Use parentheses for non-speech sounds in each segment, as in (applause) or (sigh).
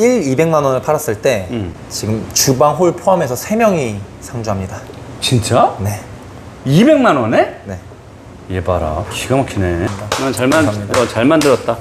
1, 200만 원을 팔았을 때 음. 지금 주방 홀 포함해서 3명이 상주합니다. 진짜? 네. 200만 원에? 네. 얘 봐라. 기가 막히네. 넌잘 만, 감사합니다. 어, 잘 만들었다.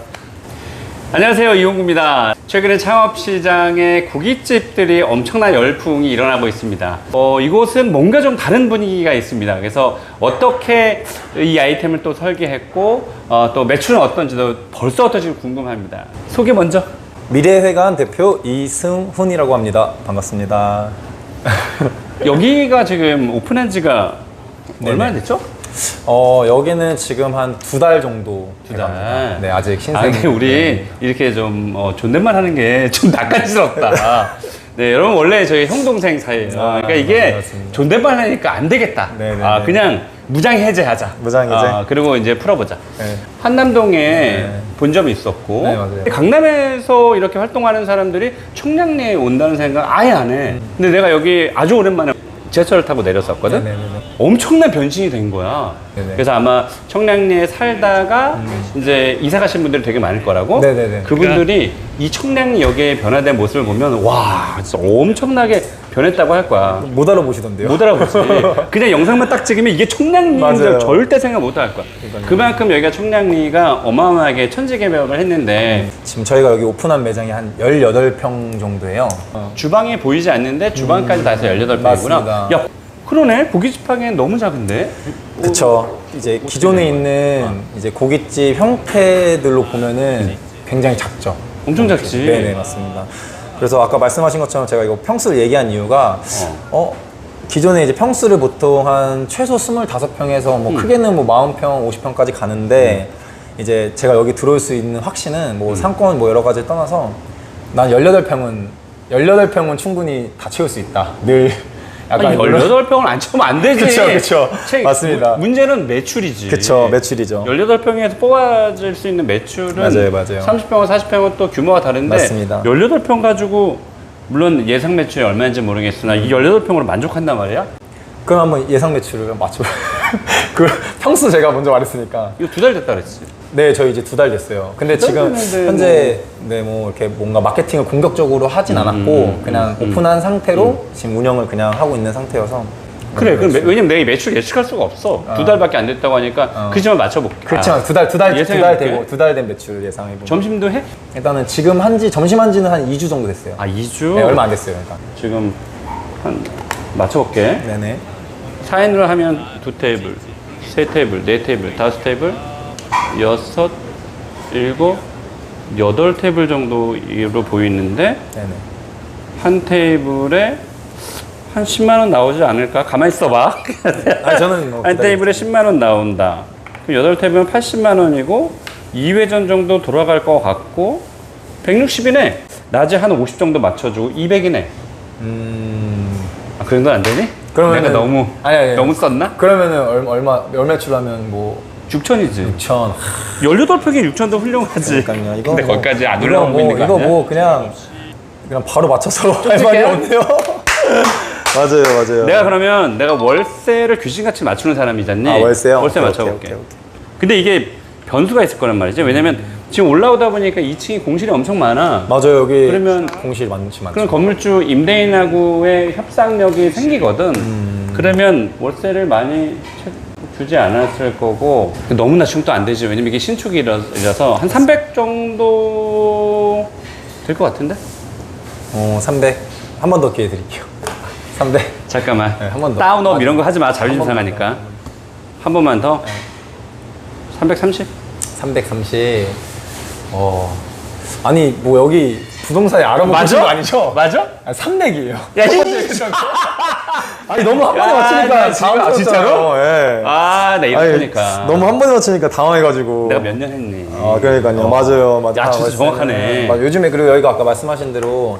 안녕하세요. 이용구입니다. 최근에 창업시장에 고깃집들이 엄청난 열풍이 일어나고 있습니다. 어, 이곳은 뭔가 좀 다른 분위기가 있습니다. 그래서 어떻게 이 아이템을 또 설계했고, 어, 또 매출은 어떤지도 벌써부터 지금 궁금합니다. 소개 먼저. 미래회관 대표 이승훈이라고 합니다. 반갑습니다. (laughs) 여기가 지금 오픈한 지가 얼마나 됐죠? 어, 여기는 지금 한 두 달 정도 두 돼갑니다. 달. 네, 아직 신생. 아, 근데 우리 이렇게 좀 어, 존댓말 하는 게 (laughs) 좀 낯간지럽다. 네, 여러분 원래 저희 형 동생 사이예요. 아, 그러니까 이게 맞습니다. 존댓말 하니까 안 되겠다. 네네네. 아, 그냥 무장 해제하자. 무장 해제. 아, 그리고 이제 풀어보자. 네. 한남동에 본점이 있었고 네, 맞아요. 강남에서 이렇게 활동하는 사람들이 청량리에 온다는 생각 아예 안 해. 근데 내가 여기 아주 오랜만에 지하철을 타고 내렸었거든. 네 네네. 엄청난 변신이 된 거야. 네네. 그래서 아마 청량리에 살다가 이제 이사 가신 분들이 되게 많을 거라고. 네네네. 그분들이 이 청량리역의 변화된 모습을 보면 와, 진짜 엄청나게 변했다고 할 거야. 못 알아보시던데요? 못 알아보지. (laughs) 그냥 영상만 딱 찍으면 이게 청량리인 줄 맞아요. 절대 생각 못 할 거야. 그러니까요. 그만큼 여기가 청량리가 어마어마하게 천지 개벽을 했는데 지금 저희가 여기 오픈한 매장이 한 18평 정도예요. 주방이 보이지 않는데 주방까지 다 해서 18평이구나. 음. 맞습니다. 야, 그러네. 고깃집 하기엔 너무 작은데? 그쵸. 이제 기존에 있는 이제 고깃집 형태들로 보면은 굉장히 작죠. 엄청 작지. 네네, 맞습니다. 그래서 아까 말씀하신 것처럼 제가 이거 평수를 얘기한 이유가, 어, 기존에 이제 평수를 보통 한 최소 25평에서 음. 뭐 크게는 뭐 40평, 50평까지 가는데, 이제 제가 여기 들어올 수 있는 확신은 음. 뭐 상권 뭐 여러 가지를 떠나서 난 18평은, 18평은 충분히 다 채울 수 있다. 늘 약간 아니, 이런- 18평을 안 채우면 안 되지. 책- (laughs) 맞습니다. 문- 문제는 매출이지. 그쵸, 매출이죠. 18평에서 뽑아질 수 있는 매출은 맞아요, 맞아요. 30평과 40평은 또 규모가 다른데 맞습니다. 18평 가지고 물론 예상 매출이 얼마인지 모르겠으나 이 18평으로 만족한단 말이야? 그럼 한번 예상 매출을 맞춰. (laughs) 그 평수 제가 먼저 말했으니까. 이거 두 달 됐다 그랬지. 네, 저희 이제 두 달 됐어요. 근데 두달 지금 됐는데 현재 네 뭐 이렇게 뭔가 마케팅을 공격적으로 하진 음, 않았고 그냥 오픈한 상태로 지금 운영을 그냥 하고 있는 상태여서. 그래, 네, 그럼 매- 왜냐면 내가 이 매출 예측할 수가 없어. 두 달밖에 안 됐다고 하니까 그 점을 맞춰볼게. 그렇지만 아, 두달 두 달 두 달 예상해볼게. 되고 두 달 된 매출 예상해 보면 점심도 해? 일단은 지금 한지 점심 한지는 한 2주 정도 됐어요. 아, 2주? 네, 얼마 안 됐어요, 일단. 지금 한 맞춰볼게. 네네. 4인으로 하면 두 테이블, 세 테이블, 네 테이블, 다섯 테이블, 여섯, 일곱, 여덟 테이블 정도로 보이는데 네네. 한 테이블에 한 10만 원 나오지 않을까? 가만히 있어봐. (laughs) 아 저는 뭐 한 테이블에 10만 원 나온다. 그럼 여덟 테이블은 80만 원이고 2회전 정도 돌아갈 것 같고 160이네. 낮에 한 50 정도 맞춰주고 200이네. 음. 아, 그 정도 안 되니? 그러면은- 내가 너무 아니, 아니. 너무 썼나? 그러면은 얼마 얼마 몇 매출하면 뭐 6천이지. 6천. 18평에 6천도 훌륭하지. 그러니까요. 이거 근데 뭐- 거기까지 안 이거 올라오고 뭐, 있는 거 이거 아니야? 뭐 그냥 그냥 바로 맞춰서 (laughs) 할 말이? 없네요. (laughs) 맞아요, 맞아요. 내가 그러면 내가 월세를 귀신같이 맞추는 사람이잖니? 아, 월세요? 월세 오케이, 맞춰볼게. 오케이, 오케이, 오케이. 근데 이게 변수가 있을 거란 말이지. 왜냐면 지금 올라오다 보니까 2층이 공실이 엄청 많아. 맞아요. 여기 그러면 공실 많지 많죠. 그럼 건물주 임대인하고의 협상력이 생기거든. 음. 그러면 월세를 많이 채- 주지 않았을 거고 너무 낮추면 또안 되지. 왜냐면 이게 신축이라서 한 300 정도 될 것 같은데? 어, 300. 한 번 더 기회 드릴게요. 300. 잠깐만. 네, 한번 더. 다운업. 이런 거 하지 마. 자존심 한 번만 상하니까. 한 번만 더. 네. 330? 330. 어. 아니, 뭐 여기 부동산에 알아보신? 거 아니죠? 맞아? 아, 300이에요. 야, 이 아니, 너무 한 번에 야, 맞추니까 나 지금- 아. 진짜로? 예. 아, 나 아니, 이렇게니까. 너무 한 번에 맞추니까 당황해가지고. 내가 몇 년 했니? 아, 그러니까요. 어. 맞아요. 맞아요. 야, 진짜. 정확하네. 맞아요. 요즘에 그리고 여기가 아까 말씀하신 대로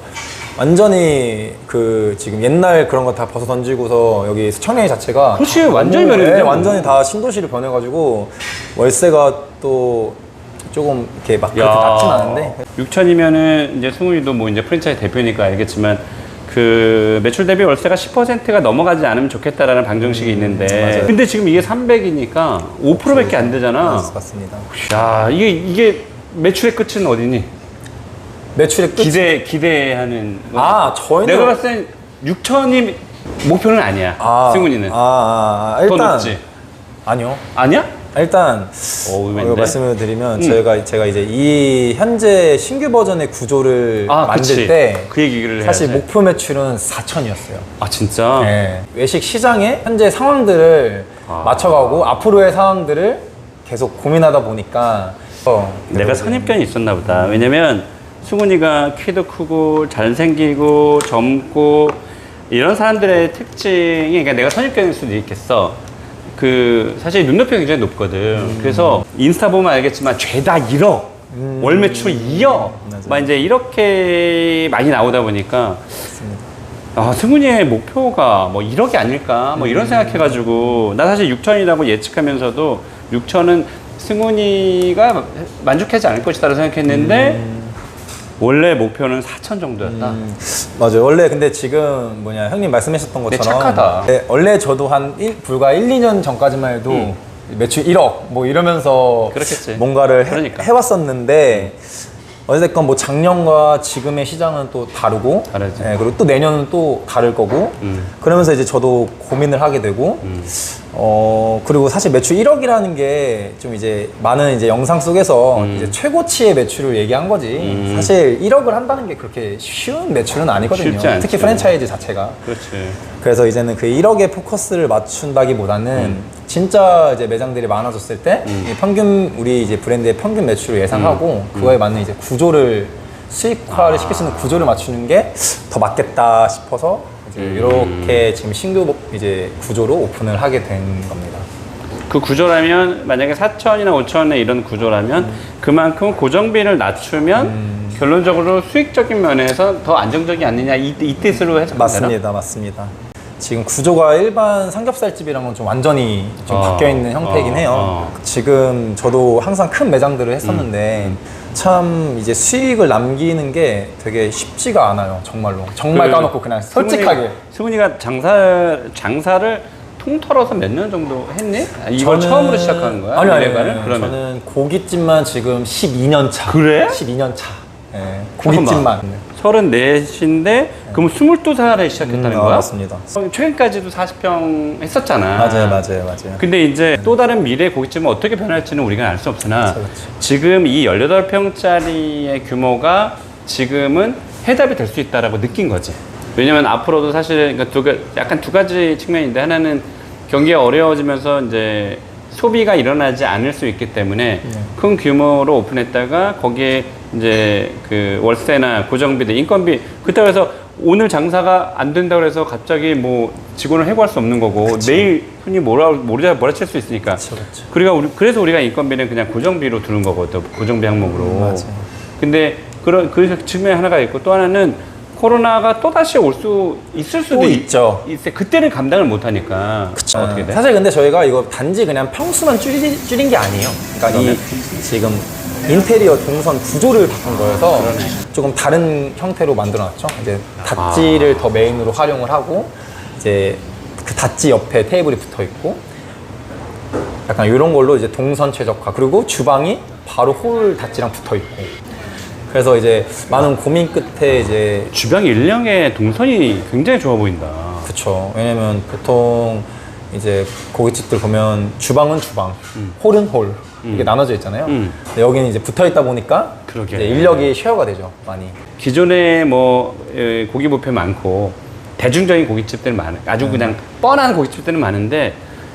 완전히 그 지금 옛날 그런 거 다 벗어 던지고서 여기 청량리 자체가 그렇지, 완전히 변했네. 네, 완전히 다 신도시로 변해가지고 월세가 또 조금 이렇게 막 그렇게 낮진 않은데 6천이면은 이제 승훈이도 뭐 이제 프랜차이즈 대표니까 알겠지만 그 매출 대비 월세가 10%가 넘어가지 않으면 좋겠다라는 방정식이 있는데 음, 맞아요. 근데 지금 이게 300이니까 5%밖에 안 되잖아. 맞습니다. 야, 이게 이게 매출의 끝은 어디니? 매출의 끝. 기대 기대하는. 거. 아, 저희는- 내가 봤을 땐 6천이 목표는 아니야. 아, 승훈이는. 아, 아, 아, 더 일단 높지. 아니요. 아니야? 일단 오, 의외인데? 이거 말씀을 드리면 음. 저희가 제가 이제 이 현재 신규 버전의 구조를 아, 만들 그치. 때 그 얘기를 사실 해야지. 목표 매출은 4천이었어요. 아 진짜. 네. 외식 시장의 현재 상황들을 아. 맞춰가고 앞으로의 상황들을 계속 고민하다 보니까 어, 내가 선입견이 있었나 보다. 왜냐면 승훈이가 키도 크고 잘생기고 젊고 이런 사람들의 특징이 그러니까 내가 선입견일 수도 있겠어. 그 사실 눈높이가 굉장히 높거든. 음. 그래서 인스타 보면 알겠지만 죄다 1억, 월 매출 2억, 음. 맞아요. 막 이제 이렇게 많이 나오다 보니까 아, 승훈이의 목표가 뭐 1억이 아닐까 뭐 음. 이런 생각해가지고 나 사실 6천이라고 예측하면서도 6천은 승훈이가 만족하지 않을 것이다라고 생각했는데 원래 목표는 4천 정도였다. 음, 맞아요. 원래 근데 지금 뭐냐 형님 말씀하셨던 네, 것처럼 착하다. 네, 원래 저도 한 일, 불과 1, 2년 전까지만 해도 음. 매출 1억 뭐 이러면서 그렇겠지. 뭔가를 해, 그러니까. 해왔었는데 어쨌든 뭐 작년과 지금의 시장은 또 다르고 다르지. 예, 그리고 또 내년은 또 다를 거고 음. 그러면서 이제 저도 고민을 하게 되고 음. 어 그리고 사실 매출 1억이라는 게 좀 이제 많은 이제 영상 속에서 음. 이제 최고치의 매출을 얘기한 거지 음. 사실 1억을 한다는 게 그렇게 쉬운 매출은 아니거든요 쉽지. 특히 프랜차이즈 자체가 그렇지. 그래서 이제는 그 1억에 포커스를 맞춘다기보다는 음. 진짜 이제 매장들이 많아졌을 때이 평균 우리 이제 브랜드의 평균 매출을 예상하고 음. 그거에 맞는 이제 구조를 수익화를 시킬 수 있는 구조를 맞추는 게 더 맞겠다 싶어서 이제 음. 이렇게 지금 신규 이제 구조로 오픈을 하게 된 겁니다. 그 구조라면 만약에 4천이나 5천의 이런 구조라면 음. 그만큼 고정비를 낮추면 결론적으로 수익적인 면에서 더 안정적이 않느냐 이, 이 뜻으로 해석되나? 맞습니다, 맞습니다. 지금 구조가 일반 삼겹살집이랑은 좀 완전히 좀 어, 바뀌어 있는 형태이긴 어, 해요. 어. 지금 저도 항상 큰 매장들을 했었는데 음, 참 이제 수익을 남기는 게 되게 쉽지가 않아요. 정말로. 정말 그 까놓고 그냥 솔직하게. 승훈이가 장사 장사를 통틀어서 몇 년 정도 했니? 이걸 저는- 처음으로 시작하는 거야? 아니요, 아니, 아니, 그러면 저는 고깃집만 지금 12년 차. 그래? 12년 차. 예, 고깃집만. 잠깐만. 34인데 그럼 22살에 시작했다는 음, 아, 거야? 맞습니다. 최근까지도 40평 했었잖아. 맞아요, 맞아요, 맞아요. 근데 이제 또 다른 미래 고깃집은 어떻게 변할지는 우리가 알 수 없으나 그쵸, 그쵸. 지금 이 18평짜리의 규모가 지금은 해답이 될 수 있다라고 느낀 거지. 왜냐면 앞으로도 사실 그러니까 두 약간 두 가지 측면인데 하나는 경기가 어려워지면서 이제 소비가 일어나지 않을 수 있기 때문에 네. 큰 규모로 오픈했다가 거기에 이제 그 월세나 고정비들 인건비 그때 그래서 오늘 장사가 안 된다고 해서 갑자기 뭐 직원을 해고할 수 없는 거고 내일 흔히 뭐라 모르자 몰아칠 수 있으니까 그렇죠, 그렇죠. 그러니까 우리 그래서 우리가 인건비는 그냥 고정비로 두는 거거든 고정비 항목으로 음, 맞아요. 근데 그런 그 측면 하나가 있고 또 하나는 코로나가 또 다시 올 수 있을 수도 또 있- 있죠. 있어 그때는 감당을 못 하니까 그쵸. 어떻게 돼? 사실 근데 저희가 이거 단지 그냥 평수만 줄이, 줄인 게 아니에요. 그러니까 이 지금 인테리어 동선 구조를 바꾼 거여서 조금 다른 형태로 만들어놨죠. 이제 닷지를 더 메인으로 활용을 하고 이제 그 닷지 옆에 테이블이 붙어 있고 약간 이런 걸로 이제 동선 최적화 그리고 주방이 바로 홀 닷지랑 붙어 있고 그래서 이제 많은 고민 끝에 이제 주방 일령의 동선이 굉장히 좋아 보인다. 그쵸. 왜냐면 보통 이제 고깃집들 보면 주방은 주방, 홀은 홀 이게 나눠져 있잖아요. 음. 근데 여기는 이제 붙어 있다 보니까 그러게. 이제 인력이 쉐어가 되죠, 많이. 기존에 뭐 에, 고기 뷔페 많고 대중적인 고깃집들 많아 아주 네. 그냥 뻔한 고깃집들은 많은데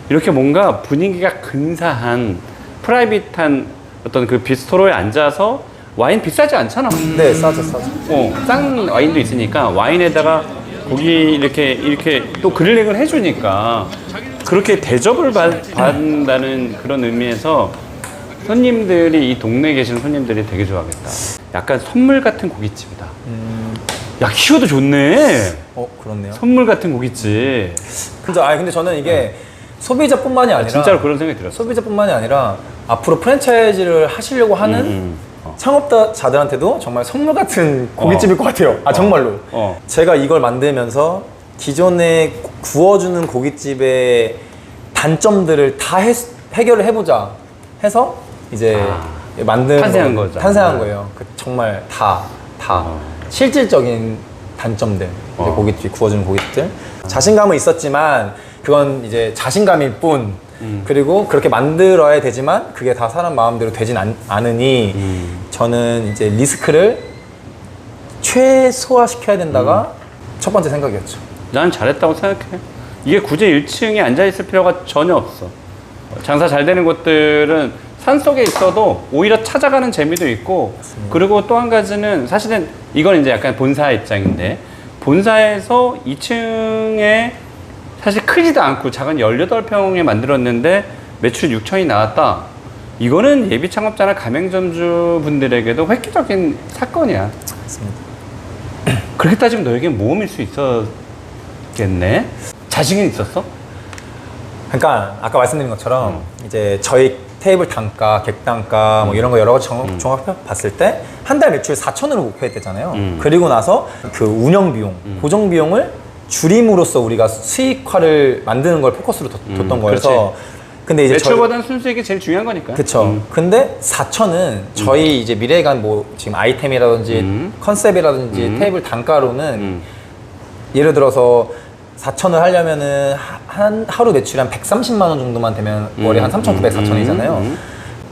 이렇게 뭔가 분위기가 근사한 프라이빗한 어떤 그 비스트로에 앉아서 와인 비싸지 않잖아. 네, 싸죠, 싸죠. 어, 싼 와인도 있으니까 와인에다가 고기 이렇게 이렇게 또 그릴링을 해주니까 그렇게 대접을 받, 받는다는 그런 의미에서 손님들이 이 동네에 계시는 손님들이 되게 좋아하겠다. 약간 선물 같은 고깃집이다. 야 키워도 좋네. 어, 그렇네요. 선물 같은 고깃집. 근데, 아니, 근데 저는 이게 소비자뿐만이 아니라 진짜로 그런 생각이 들었어. 소비자뿐만이 아니라 앞으로 프랜차이즈를 하시려고 하는 음, 음. 어. 창업자들한테도 정말 선물 같은 고깃집일 것 같아요. 아, 정말로. 어. 제가 이걸 만들면서 기존에 구워주는 고깃집의 단점들을 다 해, 해결을 해보자 해서 이제 아. 만든 탄생한 거- 거죠. 탄생한 네. 거예요. 그 정말 다. 다 어. 실질적인 단점들 이제 어. 고깃집 구워주는 고깃집들 자신감은 있었지만 그건 이제 자신감일 뿐 음. 그리고 그렇게 만들어야 되지만 그게 다 사람 마음대로 되진 않, 않으니 음. 저는 이제 리스크를 최소화시켜야 된다가 첫 번째 생각이었죠. 난 잘했다고 생각해. 이게 굳이 1층에 앉아 있을 필요가 전혀 없어. 장사 잘 되는 곳들은 산 속에 있어도 오히려 찾아가는 재미도 있고, 그리고 또 한 가지는 사실은 이건 이제 약간 본사 입장인데, 본사에서 2층에 사실 크지도 않고 작은 18평에 만들었는데 매출 6천이 나왔다. 이거는 예비 창업자나 가맹점주 분들에게도 획기적인 사건이야. 맞습니다. (clears throat) 그렇게 따지면 너에게 모험일 수 있었겠네? 자신은 있었어? 그러니까 아까 말씀드린 것처럼 음. 이제 저희 테이블 단가, 객단가 뭐 이런 거 여러 가지 종- 종합해 봤을 때 한 달 매출 4천으로 목표했대잖아요. 음. 그리고 나서 그 운영 비용, 고정 비용을 줄임으로써 우리가 수익화를 만드는 걸 포커스로 뒀, 음, 던 거여서 근데 이제 저희- 매출보다는 순수익이 제일 중요한 거니까. 그쵸. 음. 근데 4천은 저희 이제 미래간 뭐 지금 아이템이라든지 음. 컨셉이라든지 음. 테이블 단가로는 음. 예를 들어서 4천을 하려면은 하- 한 하루 매출이 한 130만 원 정도만 되면 월에 한 3,900, 4천이잖아요. 음.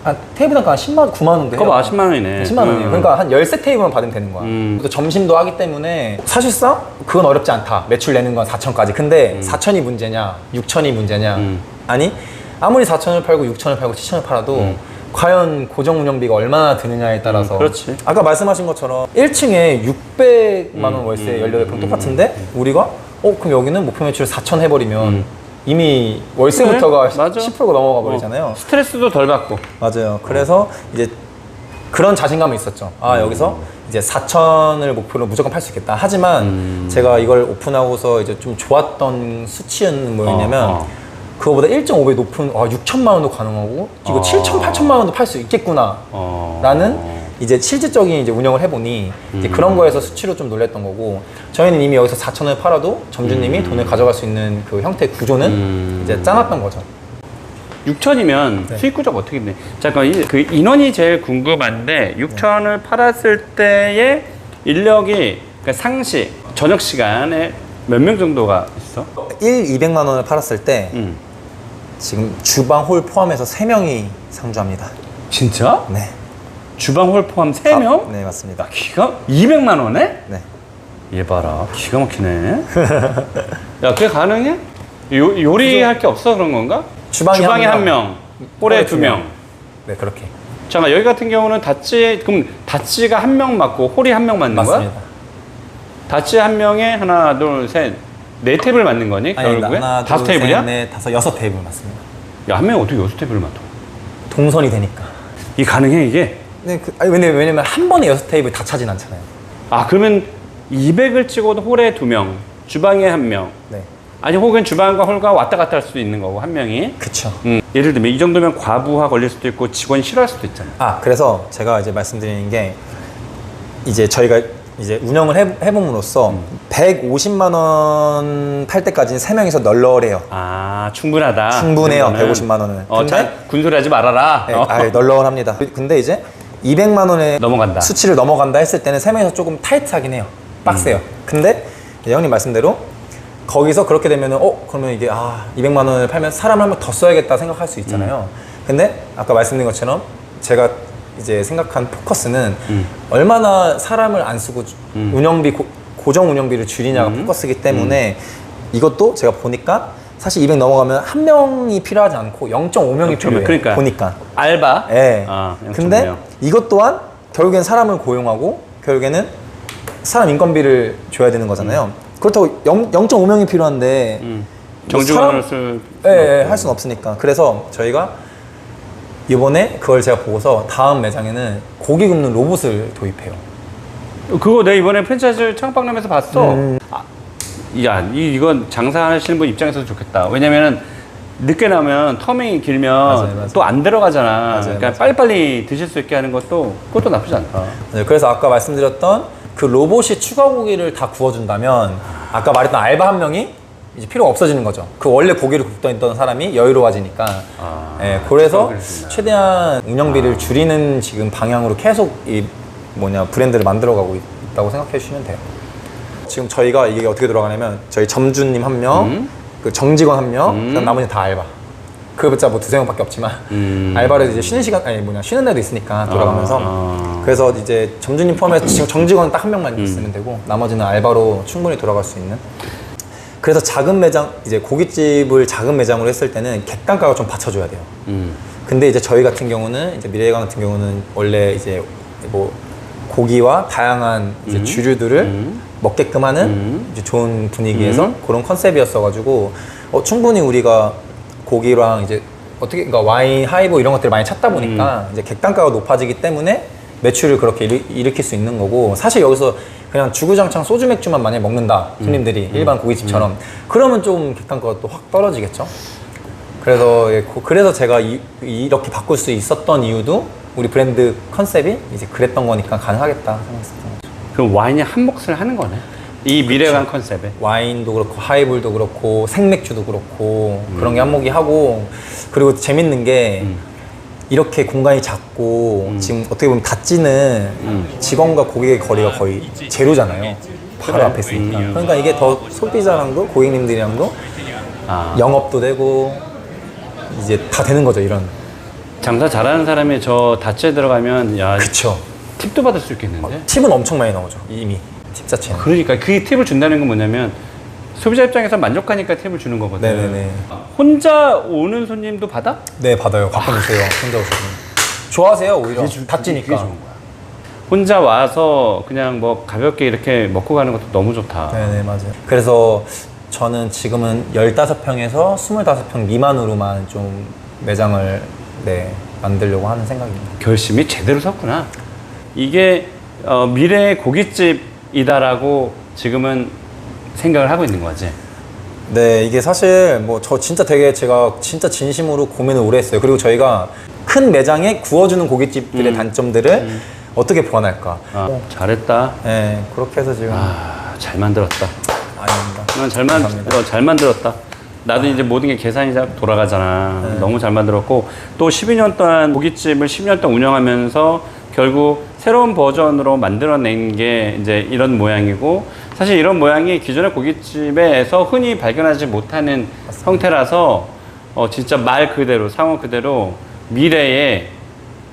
한 테이블 단가 한 10만 원, 9만 원도 그거. 봐, 10만 원이네. 10만 원이에요. 음. 그러니까 한 13 테이블만 받으면 되는 거야. 음. 또 점심도 하기 때문에 사실상 그건 어렵지 않다. 매출 내는 건 4천까지. 근데 4천이 문제냐, 6천이 문제냐. 음. 아니 아무리 4천을 팔고 6천을 팔고 7천을 팔아도 음. 과연 고정 운영비가 얼마나 드느냐에 따라서 음, 그렇지. 아까 말씀하신 것처럼 1층에 600만 원 음, 월세 음, 18평 음, 똑같은데 우리가 어 그럼 여기는 목표 매출 4천 해버리면 음. 이미 월세부터가 그래, 맞아. 10%가 넘어가 버리잖아요. 어, 스트레스도 덜 받고. 맞아요. 그래서 이제 그런 자신감은 있었죠. 아, 여기서 이제 4천을 목표로 무조건 팔 수 있겠다. 하지만 음. 제가 이걸 오픈하고서 이제 좀 좋았던 수치는 뭐였냐면 어, 어. 그거보다 1.5배 높은 아, 6천만 원도 가능하고 이거 어. 7천, 8천만 원도 팔 수 있겠구나. 어. 라는 이제 실질적인 이제 운영을 해보니 이제 음. 그런 거에서 수치로 좀 놀랬던 거고 저희는 이미 여기서 4천을 팔아도 점주님이 돈을 가져갈 수 있는 그 형태의 구조는 음. 이제 짜놨던 거죠. 6천이면 네. 수익 구조가 어떻게 되네? 잠깐 이- 그 인원이 제일 궁금한데 6천을 팔았을 때의 인력이 그러니까 상시 저녁 시간에 몇 명 정도가 있어? 1, 200만 원을 팔았을 때 음. 지금 주방 홀 포함해서 3명이 상주합니다. 진짜? 네. 주방 홀 포함 3명? 아, 네, 맞습니다. 기가 200만 원에? 네. 얘 봐라 기가 막히네 야 그게 가능해? 요, 요리할 게 없어 그런 건가? 주방이 주방에 한 한 명, 홀에 두두 명. 명. 네, 그렇게. 잠깐 여기 같은 경우는 다찌 그럼 다찌가 한 명 맞고 홀이 한 명 맞는 맞습니다. 거야? 다찌 한 명에 하나 둘 셋네 테이블 맞는 거니? 아니, 결국에 하나, 다섯 둘, 테이블이야? 셋, 넷, 다섯, 여섯 테이블 맞습니다. 야 한명 어떻게 여섯 테이블 맞춰? 동선이 되니까. 이 가능해 이게? 네, 그, 아니, 왜냐면, 왜냐면 한 번에 여섯 테이블 다 차진 않잖아요. 아 그러면 200을 찍어도 홀에 두 명, 주방에 한 명. 네. 아니 혹은 주방과 홀과 왔다 갔다 할 수도 있는 거고 한 명이. 그쵸. 음, 예를 들면 이 정도면 과부하 걸릴 수도 있고 직원이 싫어할 수도 있잖아. 아, 그래서 제가 이제 말씀드리는 게 이제 저희가 이제 운영을 해, 해봄으로써 음. 150만 원 팔 때까지는 세명이서 널널해요. 아 충분하다. 충분해요, 그러면은. 150만 원은. 어, 근데- 자, 군소리 하지 말아라. 네, 어. 아, 널널합니다. 근데 이제 200만 원의 넘어간다. 수치를 넘어간다 했을 때는 세 명이서 조금 타이트하긴 해요. 빡세요. 음. 근데 이제 형님 말씀대로 거기서 그렇게 되면은 어 그러면 이게 아 200만 원을 팔면 사람 한 명 더 써야겠다 생각할 수 있잖아요. 음. 근데 아까 말씀드린 것처럼 제가 이제 생각한 포커스는 음. 얼마나 사람을 안 쓰고 주- 음. 운영비 고, 고정 운영비를 줄이냐가 포커스이기 때문에 이것도 제가 보니까 사실 200 넘어가면 한 명이 필요하지 않고 0.5명이 필요해요. 그러니까. 보니까. 알바. 예. 아, 근데 0.5명. 이것 또한 결국엔 사람을 고용하고 결국에는 사람 인건비를 줘야 되는 거잖아요. 그렇다고 0, 0.5명이 필요한데 음. 뭐 정직원을 쓸. 예, 예, 할 수는 없으니까. 그래서 저희가 이번에 그걸 제가 보고서 다음 매장에는 고기 굽는 로봇을 도입해요. 그거 내 이번에 프랜차이즈 창박람에서 봤어. 음. 아, 야, 이, 이건 장사하시는 분 입장에서도 좋겠다. 왜냐면은 늦게 나면 터밍이 길면. 또 안 들어가잖아. 맞아요, 그러니까 맞아요. 빨리빨리 드실 수 있게 하는 것도 그것도 나쁘지 않다. 네, 그래서 아까 말씀드렸던 그 로봇이 추가 고기를 다 구워준다면 아까 말했던 알바 한 명이 이제 필요가 없어지는 거죠. 그 원래 고기를 굽던 있던 사람이 여유로워지니까. 아, 예, 그래서. 최대한 운영비를 줄이는 지금 방향으로 계속 이 뭐냐 브랜드를 만들어가고 있- 있다고 생각해 주시면 돼요. 지금 저희가 이게 어떻게 돌아가냐면 저희 점주님 한 명, 음. 그 정직원 한 명, 음. 그다음 나머지 다 알바. 그것자 뭐 두세 명밖에 없지만 음. 알바를 이제 쉬는 시간 아니 뭐냐 쉬는 날도 있으니까 돌아가면서 아. 그래서 이제 점주님 포함해서 지금 정직원 딱 한 명만 음. 있으면 되고 나머지는 알바로 충분히 돌아갈 수 있는. 그래서 작은 매장 이제 고깃집을 작은 매장으로 했을 때는 객단가가 좀 받쳐줘야 돼요. 음. 근데 이제 저희 같은 경우는 이제 미래관 같은 경우는 원래 이제 뭐 고기와 다양한 이제 음. 주류들을 음. 먹게끔 하는 음. 이제 좋은 분위기에서 음. 그런 컨셉이었어가지고 어, 충분히 우리가 고기랑 이제 어떻게 그러니까 와인, 하이보 이런 것들을 많이 찾다 보니까 음. 이제 객단가가 높아지기 때문에 매출을 그렇게 일, 일으킬 수 있는 거고 사실 여기서 그냥 주구장창 소주 맥주만 많이 먹는다 음. 손님들이 일반 고깃집처럼 그러면 좀 객단가가 또 확 떨어지겠죠. 그래서 예, 고- 그래서 제가 이, 이렇게 바꿀 수 있었던 이유도 우리 브랜드 컨셉이 이제 그랬던 거니까 가능하겠다 거죠. 그럼 와인이 한 몫을 하는 거네. 이 미래관 컨셉에. 와인도 그렇고 하이볼도 그렇고 생맥주도 그렇고 음. 그런 게 한몫이 하고 그리고 재밌는 게 음. 이렇게 공간이 작고 지금 어떻게 보면 닷지는 음. 직원과 고객의 거리가 거의 제로잖아요. 바로 그래. 앞에 있으니까. 음. 그러니까 이게 더 소비자랑도 고객님들이랑도 아. 영업도 되고 이제 다 되는 거죠 이런. 장사 잘하는 사람이 저 다치에 들어가면 야 그쵸. 팁도 받을 수 있겠는데? 팁은 엄청 많이 나오죠 이미 팁 자체는. 그러니까 그 팁을 준다는 건 뭐냐면 소비자 입장에서 만족하니까 팁을 주는 거거든. 네네네. 혼자 오는 손님도 받아? 네 받아요. 가끔 오세요. 혼자 오시면. 좋아하세요 오히려. 좋은 거야. 혼자 와서 그냥 뭐 가볍게 이렇게 먹고 가는 것도 너무 좋다. 네네 맞아요. 그래서 저는 지금은 15평에서 25평 미만으로만 좀 매장을 네 만들려고 하는 생각입니다. 결심이 제대로 섰구나. 이게 어, 미래의 고깃집이다라고 지금은 생각을 하고 있는 거지. 네 이게 사실 뭐 저 진짜 되게 제가 진짜 진심으로 고민을 오래 했어요. 그리고 저희가 큰 매장에 구워주는 고깃집들의 음. 단점들을 어떻게 보완할까. 아, 잘했다. 네 그렇게 해서 지금 아, 잘 만들었다. 아닙니다. 넌 잘 만, 감사합니다. 어, 잘 만들었다. 나도 이제 모든 게 계산이 잘 돌아가잖아. 네. 너무 잘 만들었고 또 12년 동안 고깃집을 10년 동안 운영하면서 결국 새로운 버전으로 만들어낸 게 이제 이런 모양이고 사실 이런 모양이 기존의 고깃집에서 흔히 발견하지 못하는 형태라서 어, 진짜 말 그대로 상호 그대로 미래에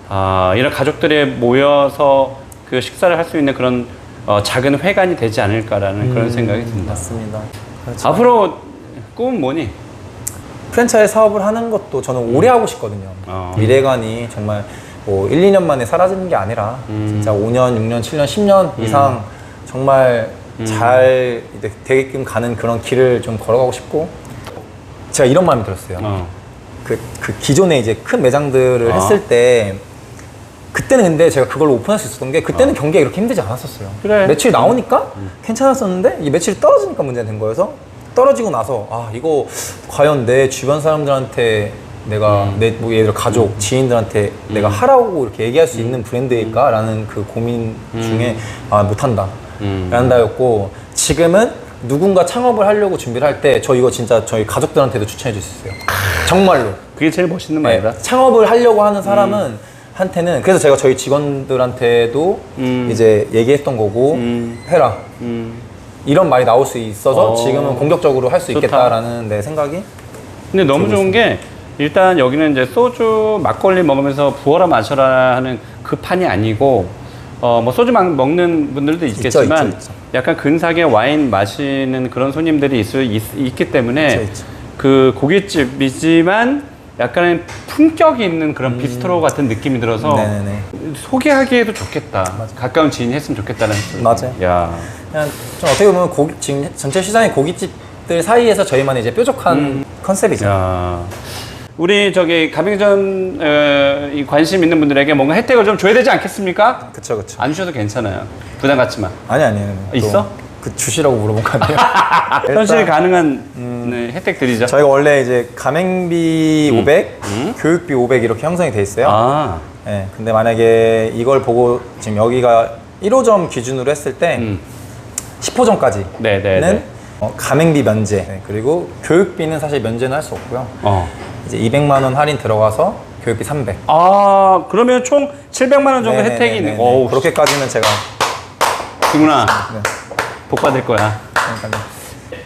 아, 이런 가족들이 모여서 그 식사를 할 수 있는 그런 어, 작은 회관이 되지 않을까라는 그런 생각이 듭니다. 맞습니다. 그렇죠. 앞으로 꿈은 뭐니? 프랜차이즈 사업을 하는 것도 저는 오래 하고 싶거든요. 어. 미래관이 정말 뭐 1, 2년 만에 사라지는 게 아니라 음. 진짜 5년, 6년, 7년, 10년 이상 정말 음. 잘 이제 되게끔 가는 그런 길을 좀 걸어가고 싶고 제가 이런 마음이 들었어요. 어. 그, 그 기존에 이제 큰 매장들을 아. 했을 때 그때는 근데 제가 그걸 오픈할 수 있었던 게 그때는 경기가 이렇게 힘들지 않았었어요. 아. 그래. 음. 매출이 나오니까 괜찮았었는데 이 매출이 떨어지니까 문제가 된 거여서 떨어지고 나서 아 이거 과연 내 주변 사람들한테 내가 음. 내뭐 예를 들어 가족 지인들한테 내가 하라고 이렇게 얘기할 수 있는 브랜드일까라는 그 고민 중에 아 못한다 음. randa였고 지금은 누군가 창업을 하려고 준비를 할 때 저 이거 진짜 저희 가족들한테도 추천해 줄 수 있어요 정말로 그게 제일 멋있는 네, 말이다. 창업을 하려고 하는 사람은 한테는 그래서 제가 저희 직원들한테도 음. 이제 얘기했던 거고 음. 해라 음. 이런 말이 나올 수 있어서 어. 지금은 공격적으로 할 수. 있겠다라는 내 생각이 근데 너무 좋은 게 일단 여기는 이제 소주 막걸리 먹으면서 부어라 마셔라 하는 그 판이 아니고 어 뭐 소주 막 먹는 분들도 있겠지만 있죠, 있죠. 약간 근사하게 와인 마시는 그런 손님들이 있, 있, 기 때문에 있죠, 있죠. 그 고깃집이지만 약간의 품격이 있는 그런 비스트로 같은 느낌이 들어서 음. 네네네 소개하기에도 좋겠다. 가까운 지인이 했으면 좋겠다는 맞아요. 야. 그냥 좀 어떻게 보면 고기, 지금 전체 시장의 고깃집들 사이에서 저희만의 이제 뾰족한 음. 컨셉이죠 야. 우리 저기 가맹점 어, 이 관심 있는 분들에게 뭔가 혜택을 좀 줘야 되지 않겠습니까? 그쵸 그쵸 안 주셔도 괜찮아요. 부담 갖지만. 아니 아니에요 또 있어? 그 주시라고 물어본 거 아니에요 (laughs) 현실 가능한 네, 혜택 드리죠. 저희가 원래 이제 가맹비 500 교육비 500 이렇게 형성이 돼 있어요 아, 네, 근데 만약에 이걸 보고 지금 여기가 1호점 기준으로 했을 때 음. 10호점까지는 네, 네, 네. 어, 가맹비 면제 네, 그리고 교육비는 사실 면제는 할 수 없고요. 어. 이제 200만 원 할인 들어가서 교육비 300. 아, 그러면 총 700만 원 정도 혜택이 있는. 네네네네. 어우, 그렇게까지는 제가 승훈아, 네. 복 받을 거야. 그러니까요.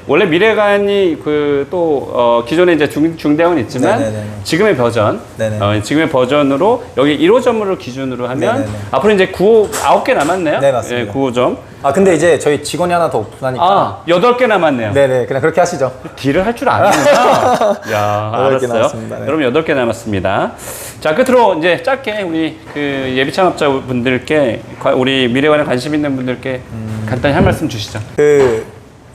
원래 미래관이 그또 어, 기존에 이제 중, 중대원 있지만 네네네네. 지금의 버전. 어, 지금의 버전으로 여기 1호점으를 기준으로 하면 네네네. 앞으로 이제 9호, 9개 남았네요. 네, 맞습니다. 예, 9호점. 아 근데 이제 저희 직원이 하나 더 오픈하니까. 아, 8개 남았네요. 네네 그냥 그렇게 하시죠. 딜을 할 줄 아는구나. (laughs) 야, 여덟 개 알았어요. 네. 여러분 8개 남았습니다. 자, 끝으로 이제 짧게 우리 그 예비 창업자 분들께 과- 우리 미래관에 관심 있는 분들께 음. 간단히 한 말씀 주시죠. 그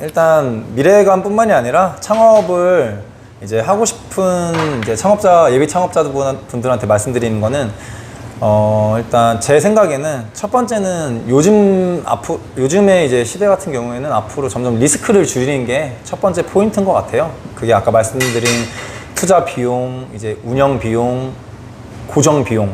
일단 미래관뿐만이 아니라 창업을 이제 하고 싶은 이제 창업자 예비 창업자 분들한테 말씀드리는 거는 어 일단 제 생각에는 첫 번째는 요즘 앞으로 요즘의 이제 시대 같은 경우에는 앞으로 점점 리스크를 줄이는 게 첫 번째 포인트인 것 같아요. 그게 아까 말씀드린 투자 비용, 이제 운영 비용, 고정 비용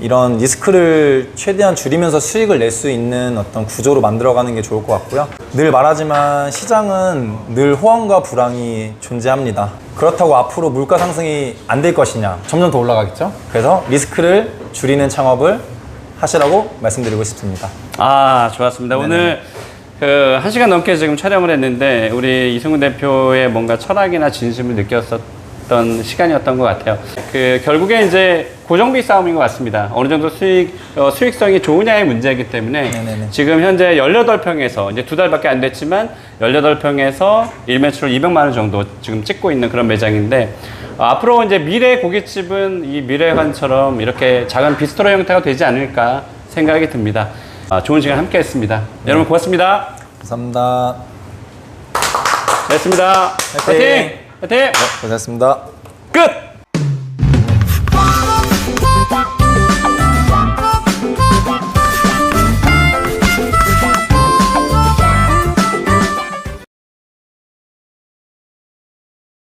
이런 리스크를 최대한 줄이면서 수익을 낼 수 있는 어떤 구조로 만들어가는 게 좋을 것 같고요. 늘 말하지만 시장은 늘 호황과 불황이 존재합니다. 그렇다고 앞으로 물가 상승이 안 될 것이냐? 점점 더 올라가겠죠? 그래서 리스크를 줄이는 창업을 하시라고 말씀드리고 싶습니다. 아, 좋았습니다. 오늘 그 한 시간 넘게 지금 촬영을 했는데 우리 이승훈 대표의 뭔가 철학이나 진심을 느꼈었 던 시간이었던 것 같아요. 그 결국에 이제 고정비 싸움인 것 같습니다. 어느 정도 수익 어, 수익성이 좋으냐의 문제이기 때문에 네네네. 지금 현재 18평에서 이제 두 달밖에 안 됐지만 18평에서 1매출 200만 원 정도 지금 찍고 있는 그런 매장인데 어, 앞으로 이제 미래 고깃집은 이 미래관처럼 이렇게 작은 비스트로 형태가 되지 않을까 생각이 듭니다. 아, 좋은 시간 함께 했습니다. 여러분 고맙습니다. 감사합니다. 됐습니다. 화이팅! 화이팅! 화이팅! 고생했습니다. 끝!